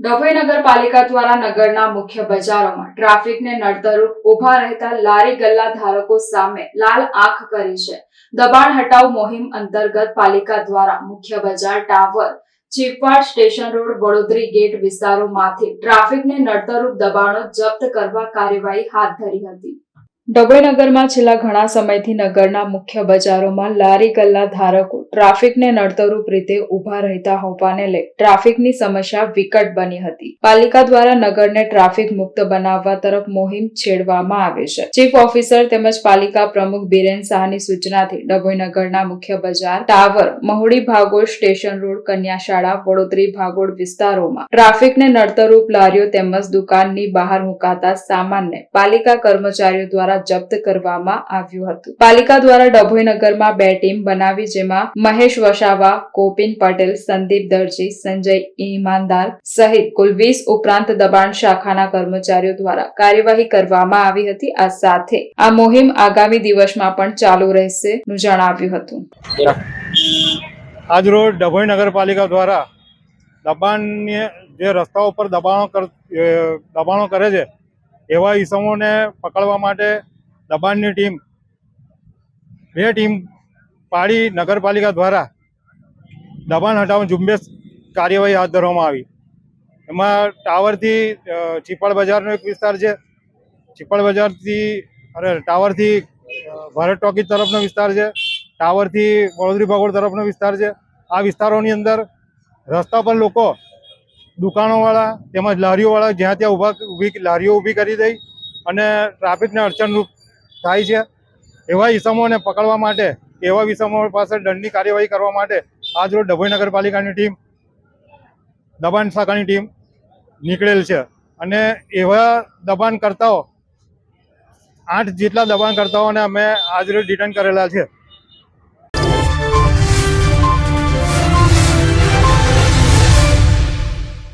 ડભોઈ નગરપાલિકા દ્વારા નગરના મુખ્ય બજારોમાં ટ્રાફિકને નડતરૂપ ઊભા રહેતા લારી ગલ્લા ધારકો સામે લાલ આંખ કરી છે. દબાણ હટાવ મોહિમ અંતર્ગત પાલિકા દ્વારા મુખ્ય બજાર tower, Chipwad station road, Vadodari gate વિસ્તારોમાંથી ટ્રાફિકને નડતરૂપ દબાણો જપ્ત કરવા કાર્યવાહી હાથ ધરી હતી. ડભોઈ નગરમાં છેલ્લા ઘણા સમયથી નગરના મુખ્ય બજારોમાં લારી ગલ્લા ધારકો ટ્રાફિકને નડતરૂપ રીતે ઊભા રહેતા હોવાને લઈ ટ્રાફિકની સમસ્યા વિકટ બની હતી. પાલિકા દ્વારા નગરને ટ્રાફિક મુક્ત બનાવવા તરફ મુહિમ છેડવામાં આવે છે. ચીફ ઓફિસર તેમજ પાલિકા પ્રમુખ બિરેન શાહની સૂચનાથી ડભોઈનગરના મુખ્ય બજાર ટાવર, મહુડી ભાગોળ સ્ટેશન રોડ, કન્યાશાળા, વડોદરી ભાગોળ વિસ્તારોમાં ટ્રાફિકને નડતરૂપ લારીઓ તેમજ દુકાનની બહાર મુકાતા સામાનને પાલિકા કર્મચારીઓ દ્વારા જપ્ત કરવામાં આવ્યું હતું. પાલિકા દ્વારા ડભોઈ બે ટીમ બનાવી, જેમાં મહેશ વસાવા કોપિન પટેલ, સંદીપ દરજી, સંજય ઈમાનદાર સહિત કુલ વીસ ઉપરાંત દબાણ શાખાના કર્મચારીઓ દ્વારા કાર્યવાહી કરવામાં આવી હતી. આ સાથે આ મુહિમ આગામી દિવસમાં પણ ચાલુ રહેશે જણાવ્યું હતું. આજરોજ ડભોઈ નગરપાલિકા દ્વારા દબાણની જે રસ્તાઓ પર દબાણો દબાણો કરે છે એવા ઈસમોને પકડવા માટે દબાણની ટીમ, બે ટીમ પાડી નગરપાલિકા દ્વારા દબાણ હટાવવાની ઝુંબેશ કાર્યવાહી હાથ ધરવામાં આવી. એમાં ટાવરથી ચીપળ બજારનો એક વિસ્તાર છે. ચીપળ બજારથી, અરે, ટાવરથી ભારત ટોકીજ તરફનો વિસ્તાર છે. ટાવરથી વડોદરી ભગોળ તરફનો વિસ્તાર છે. આ વિસ્તારોની અંદર રસ્તા પર લોકો દુકાનોવાળા તેમજ લારીઓવાળા જ્યાં ત્યાં ઊભા ઊભી લારીઓ ઊભી કરી દઈ અને ટ્રાફિકને અડચણરૂપ થાય છે. એવા ઇસમોને પકડવા માટે, એવા વિસમો પાસે દંડની કાર્યવાહી કરવા માટે આજરોજ ડભોઈ નગરપાલિકાની ટીમ, દબાણ શાખાની ટીમ નીકળેલ છે. અને એવા દબાણકર્તાઓ, આઠ જેટલા દબાણકર્તાઓને અમે આજરોજ ડિટેન કરેલા છે.